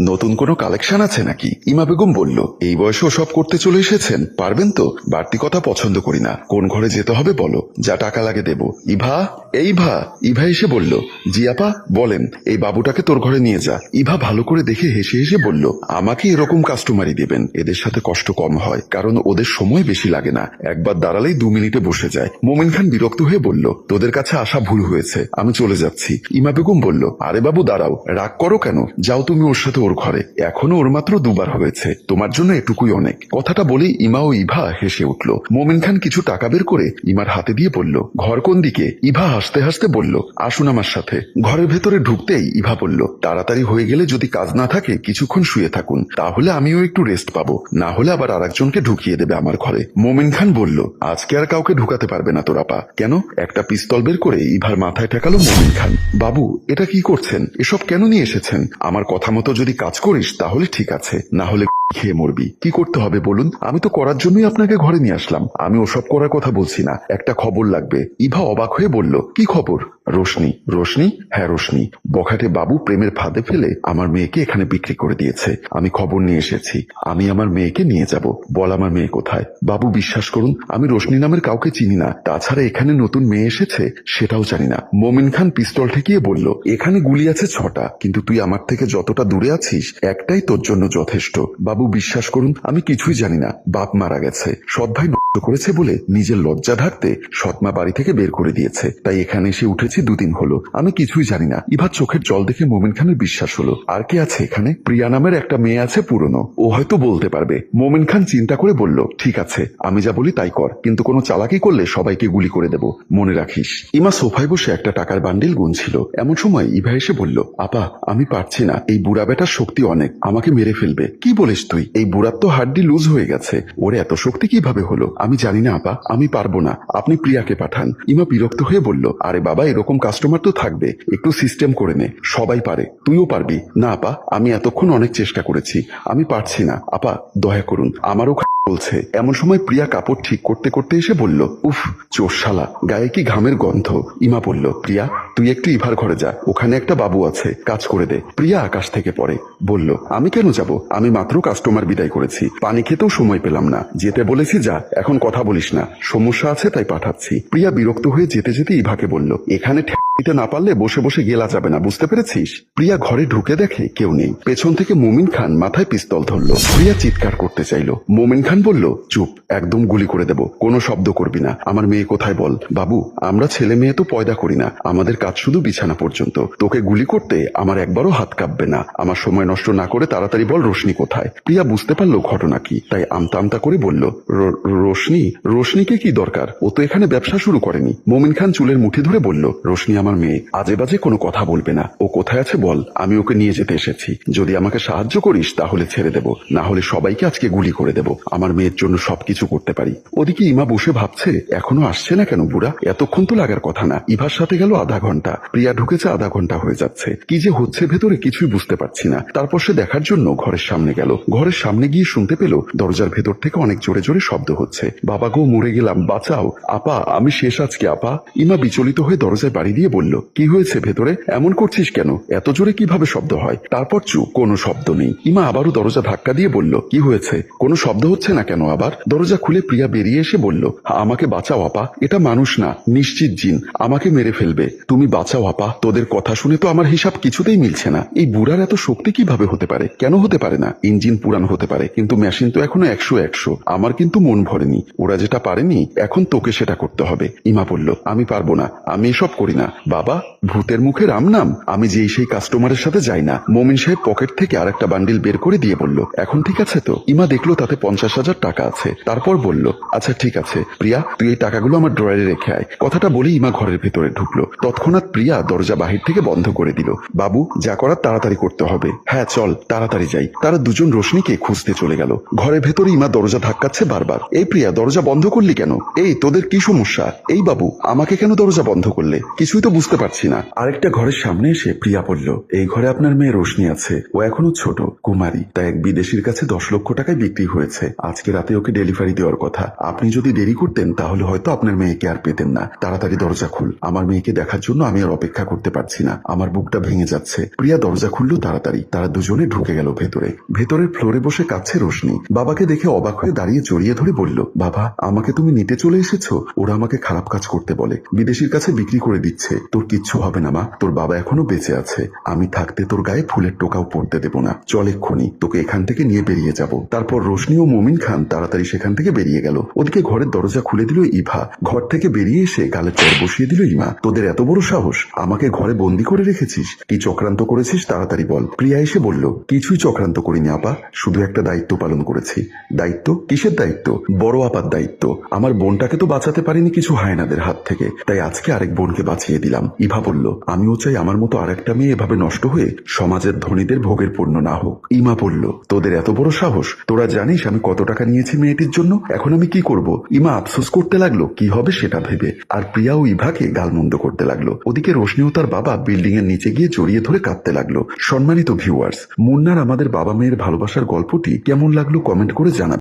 নতুন কোনো কালেকশন আছে নাকি? ইমা বেগম বলল, এই বয়সেও সব করতে চলে এসেছেন? পারবেন তো? বাড়তি কথা পছন্দ করি না। কোন ঘরে যেতে হবে বলো। যা টাকা লাগে দেব। ইভা? এই ভা? ইভা এসে বলল, জি আপা, বলেন, এই বাবুটাকে তোর ঘরে নিয়ে যা। ইভা ভালো করে দেখে হেসে হেসে বলল, আমাকে এরকম কাস্টমারই দেবেন। এদের সাথে কষ্ট কম হয়, কারণ ওদের সময় বেশি লাগে না। একবার দাঁড়ালেই দু মিনিটে বসে যায়। মোমিন খান বিরক্ত হয়ে বলল, তোদের কাছে আসা ভুল হয়েছে, আমি চলে যাচ্ছি। ইমা বেগম বলল, আরে বাবু, দাঁড়াও, রাগ করো কেন? যাও তুমি ওর সাথে ওর ঘরে। এখনও ওর মাত্র দুবার হয়েছে। তোমার জন্য এটুকুই অনেক। কথাটা বলেই ইমা ও ইভা হেসে উঠল। মোমিন খান কিছু টাকা বের করে ইমার হাতে দিয়ে বলল, ঘর কোন দিকে? ইভা হাসতে হাসতে বলল, আসুন আমার সাথে। ঘরের ভেতরে ঢুকতেই ইভা বলল, তাড়াতাড়ি হয়ে গেলে যদি কাজ না থাকে, কিছুক্ষণ শুয়ে থাকুন। তাহলে আমিও একটু রেস্ট পাবো। না হলে আবার আরেকজনকে ঢুকিয়ে দেবে আমার ঘরে। মোমিন খান বলল, আজকে আর কাউকে ঢুকাতে পারবে না তোরা পা কেন? একটা পিস্তল বের করে ইভার মাথায় ঠেকালো মোমিন খান। বাবু, এটা কি করছেন? এসব কেন নিয়ে এসেছেন? আমার কথা মতো যদি কাজ করিস, তাহলে ঠিক আছে। না হলে খেয়ে মরবি। কি করতে হবে বলুন? আমি তো করার জন্যই আপনাকে ঘরে নিয়ে আসলাম। আমি ওসব করার কথা বলছি না। একটা খবর লাগবে। ইভা অবাক হয়ে বলল, কি খবর? রোশনি। রোশনি? হ্যাঁ রোশনি। বখাটে বাবু প্রেমের ফাঁদে ফেলে আমার মেয়েকে এখানে বিক্রি করে দিয়েছে। আমি খবর নিয়ে এসেছি। আমি আমার মেয়েকে নিয়ে যাব। বল আমার মেয়ে কোথায়? বাবু বিশ্বাস করুন, আমি রোশনি নামের কাউকে চিনি না। তাছাড়া এখানে নতুন মেয়ে এসেছে, সেটাও জানি না। মোমিন খান পিস্তল ঠেকিয়ে বলল, এখানে গুলি আছে ছটা, কিন্তু তুই আমার থেকে যতটা দূরে আছিস একটাই তোর জন্য যথেষ্ট। বাবু, বিশ্বাস করুন, আমি কিছুই জানি না। বাপ মারা গেছে। সৎ ভাই নষ্ট করেছে বলে নিজের লজ্জা ঢাকতে সৎমা বাড়ি থেকে বের করে দিয়েছে। তাই এখানে এসে উঠেছি দুদিন হলো। আমি কিছুই জানি না। ইভার চোখের জল দেখে মোমিন খানের বিশ্বাস হলো। আর কে আছে এখানে? প্রিয়া নামের একটা মেয়ে আছে পুরনো। ও হয়তো বলতে পারবে। মোমিন খান চিন্তা করে বলল, ঠিক আছে, আমি যা বলি তাই কর। কিন্তু কোনো চালাকি করলে সবাইকে গুলি করে দেব। মনে রাখিস। ইমা সোফায় বসে একটা টাকার বান্ডিল গুনছিল। এমন সময় ইভা এসে বলল, আপা, আমি পারছি না। এই বুড়া বেটার শক্তি অনেক। আমাকে মেরে ফেলবে। কি বলিস তুই? এই বুড়ার তো হাড্ডি লুজ হয়ে গেছে। ওর, এত শক্তি কীভাবে হলো? আমি জানি না, আপা। আমি পারব না। আপনি প্রিয়াকে পাঠান। ইমা বিরক্ত হয়ে বলল, আরে বাবা, এরকম কাস্টমার তো থাকবে। একটু সিস্টেম করে নে। সবাই পারে। তুইও পারবি। না, আপা, আমি এতক্ষণ অনেক চেষ্টা করেছি। আমি পারছি না। আপা, দয়া করুন। আমারও বলছে, এমন সময় প্রিয়া কাপড় ঠিক করতে করতে এসে বলল, উফ চোর শালা গায়ে কি ঘামের গন্ধ? ইমা বলল, প্রিয়া, তুই একটু ইভার ঘরে যা, ওখানে একটা বাবু আছে, কাজ করে দে। প্রিয়া আকাশ থেকে পড়ে, বলল, আমি কেন যাব? আমি মাত্র কাস্টমার বিদায় করেছি, পানি খেতেও সময় পেলাম না। যেতে বলেছি, যা, এখন কথা বলিস না। সমস্যা আছে, তাই পাঠাচ্ছি। প্রিয়া বিরক্ত হয়ে যেতে যেতে ইভাকে বলল, এখানে দিতে না পারলে বসে বসে গেলা যাবে না, বুঝতে পেরেছিস? প্রিয়া ঘরে ঢুকে দেখে কেউ নেই। পেছন থেকে মুমিন খান মাথায় পিস্তল ধরলো। প্রিয়া চিৎকার করতে চাইলো। মুমিন খান বলল, চুপ, একদম গুলি করে দেব। কোনো শব্দ করবি না। আমার মেয়ে কোথায় বল? বাবু, আমরা ছেলে মেয়ে তো পয়দা করি না। আমাদের কাজ শুধু বিছানা পর্যন্ত। তোকে গুলি করতে আমার একবারও হাত কাঁপবে না। আমার সময় নষ্ট না করে তাড়াতাড়ি বল রোশনি কোথায়? প্রিয়া বুঝতে পারল ঘটনা কি, তাই আমতা আমতা করে বলল রোশনি? রোশনিকে কি দরকার? ও তো এখানে ব্যবসা শুরু করেনি। মোমিন খান চুলের মুঠি ধরে বলল, রোশনি আমার মেয়ে, আজে বাজে কোনো কথা বলবে না। ও কোথায় আছে বল? আমি ওকে নিয়ে যেতে এসেছি। যদি আমাকে সাহায্য করিস, তাহলে ছেড়ে দেব। না হলে সবাইকে আজকে গুলি করে দেব। আমার মেয়ের জন্য সবকিছু করতে পারি। ওদিকে ইমা বসে ভাবছে, এখনও আসছে না কেন বুড়া? এতক্ষণ তো লাগার কথা না। ইভার সাথে গেল আধা ঘণ্টা। প্রিয়া ঢুকেছে আধা ঘণ্টা হয়ে যাচ্ছে। কি যে হচ্ছে ভেতরে কিছুই বুঝতে পারছি না। তারপর সে দেখার জন্য ঘরের সামনে গেল। ঘরের সামনে গিয়ে শুনতে পেল, দরজার ভেতর থেকে অনেক জোরে জোরে শব্দ হচ্ছে। বাবা গো, মরে গেলাম, বাঁচাও। আপা, আমি শেষ আজকে, আপা। ইমা বিচলিত হয়ে দরজায় বাড়ি দিয়ে বলল, কি হয়েছে ভেতরে? এমন করছিস কেন? এত জোরে কীভাবে শব্দ হয়? তারপর চুপ, কোনো শব্দ নেই। ইমা আবারও দরজা ধাক্কা দিয়ে বলল, কি হয়েছে? কোনো শব্দ হচ্ছে না কেন আবার? দরজা খুলে প্রিয়া বেরিয়ে এসে বলল আমাকে বাঁচাও আপা, এটা মানুষ না, নিশ্চিত জিন, আমাকে মেরে ফেলবে। তুমি বাঁচাও আপা, তোদের কথা শুনে তো আমার হিসাব কিছুতেই মিলছে না। এই বুড়ার এত শক্তি কীভাবে হতে পারে? কেন হতে পারে না? ইঞ্জিন পুরান হতে পারে, কিন্তু মেশিন তো এখনও একশো একশো। আমার কিন্তু মন ভরেনি। ওরা যেটা পারেনি, এখন তোকে সেটা করতে হবে। ইমা বলল, আমি পারব না, আমি এসব করি না। বাবা, ভূতের মুখে রাম নাম আমি যেই সেই কাস্টমারের সাথে যাই না। মমিন সাহেব পকেট থেকে আর একটা বান্ডিল বের করে দিয়ে বলল, এখন ঠিক আছে তো? ইমা দেখল তাতে পঞ্চাশ হাজার টাকা আছে। তারপর বলল আচ্ছা ঠিক আছে। প্রিয়া, তুই এই টাকাগুলো আমার ড্রয়ারে রেখে আয়। কথাটা বলে ইমা ঘরের ভেতরে ঢুকলো। তৎক্ষণাৎ প্রিয়া দরজা বাহির থেকে বন্ধ করে দিল। বাবু, যা করার তাড়াতাড়ি করতে হবে। হ্যাঁ চল, তাড়াতাড়ি যাই। তারা দুজন রোশনিকে খুঁজতে চলে গেল। ঘরের ভেতরে ইমা দরজা ধাক্কাচ্ছে বারবার। এই প্রিয়া, দরজা বন্ধ করলি কেন? এই, তোদের কি সমস্যা? এই, বাবু, আমাকে কেন দরজা বন্ধ করলে? কিছুই তো বুঝতে পারছি না। আরেকটা ঘরের সামনে এসে প্রিয়া বলল এই ঘরে আপনার মেয়ে রোশনি আছে। ও এখনও ছোট, কুমারী। তাই এক বিদেশির কাছে দশ লক্ষ টাকায় বিক্রি হয়েছে। আজকে রাতে ওকে ডেলিভারি দেওয়ার কথা। আপনি যদি দেরি করতেন, তাহলে হয়তো আপনার মেয়েকে আর পেতেন না। তাড়াতাড়ি দরজা খুল। আমার মেয়েকে দেখার জন্য আমি আর অপেক্ষা করতে পারছি না। আমার বুকটা ভেঙে যাচ্ছে। প্রিয়া দরজা খুললো তাড়াতাড়ি। তারা দুজনে ঢুকে গেল ভেতরে। ভেতরের ফ্লোরে বসে কাচ্ছে রোশনি। বাবাকে দেখে অবাক হয়ে দাঁড়িয়ে জড়িয়ে ধরে বলল, বাবা, আমাকে তুমি নিতে চলে এসেছ? ওরা আমাকে খারাপ কাজ করতে বলে। বিদেশির কাছে বিক্রি করে দিচ্ছে। তোর কিচ্ছু হবে না, মা। তোর বাবা এখনও বেঁচে আছে। আমি থাকতে তোর গায়ে ফুলের টোকাও পড়তে দেব না। চল এক্ষুনি, তোকে এখান থেকে নিয়ে বেরিয়ে যাব। তারপর রোশনি ও মুমিন খান তাড়াতাড়ি সেখান থেকে বেরিয়ে গেল। ওদিকে ঘরের দরজা খুলে দিল ইভা। ঘর থেকে বেরিয়ে এসে গালে চর বসিয়ে দিল ইমা। তোদের এত বড় সাহস? আমাকে ঘরে বন্দি করে রেখেছিস? কি চক্রান্ত করেছিস তাড়াতাড়ি বল। প্রিয়া এসে বলল, কিছুই চক্রান্ত করিনি, আপা। শুধু একটা দায়িত্ব পালন করেছি। দায়িত্ব? কিসের দায়িত্ব? বড় আপার দায়িত্ব। আমার বোনটাকে তো বাঁচাতে পারিনি, কিছু হায়নাদের হাত থেকে। তাই আজকে আরেক বোনকে বাঁচিয়ে দিলাম। ইভা বলল, আমিও চাই আমার মতো আরেকটা মেয়ে এভাবে নষ্ট হয়ে সমাজের ধনীদের ভোগের পূর্ণ না হোক। ইমা বলল, তোদের এত বড় সাহস? তোরা জানিস আমি কত টাকা নিয়েছি মেয়েটির জন্য? এখন আমি কি করব? ইমা আফসোস করতে লাগল, কি হবে সেটা ভেবে? আর প্রিয়া ও ইভাকে গালমন্দ করতে লাগল। ওদিকে রোশনি ও তার বাবা বিল্ডিং এর নিচে গিয়ে জড়িয়ে ধরে কাঁদতে লাগল। সম্মানিত ভিউয়ার্স, মুন্নার আমাদের বাবা মেয়ের ভালোবাসার গল্পটি কেমন লাগল কমেন্ট করে জানাবেন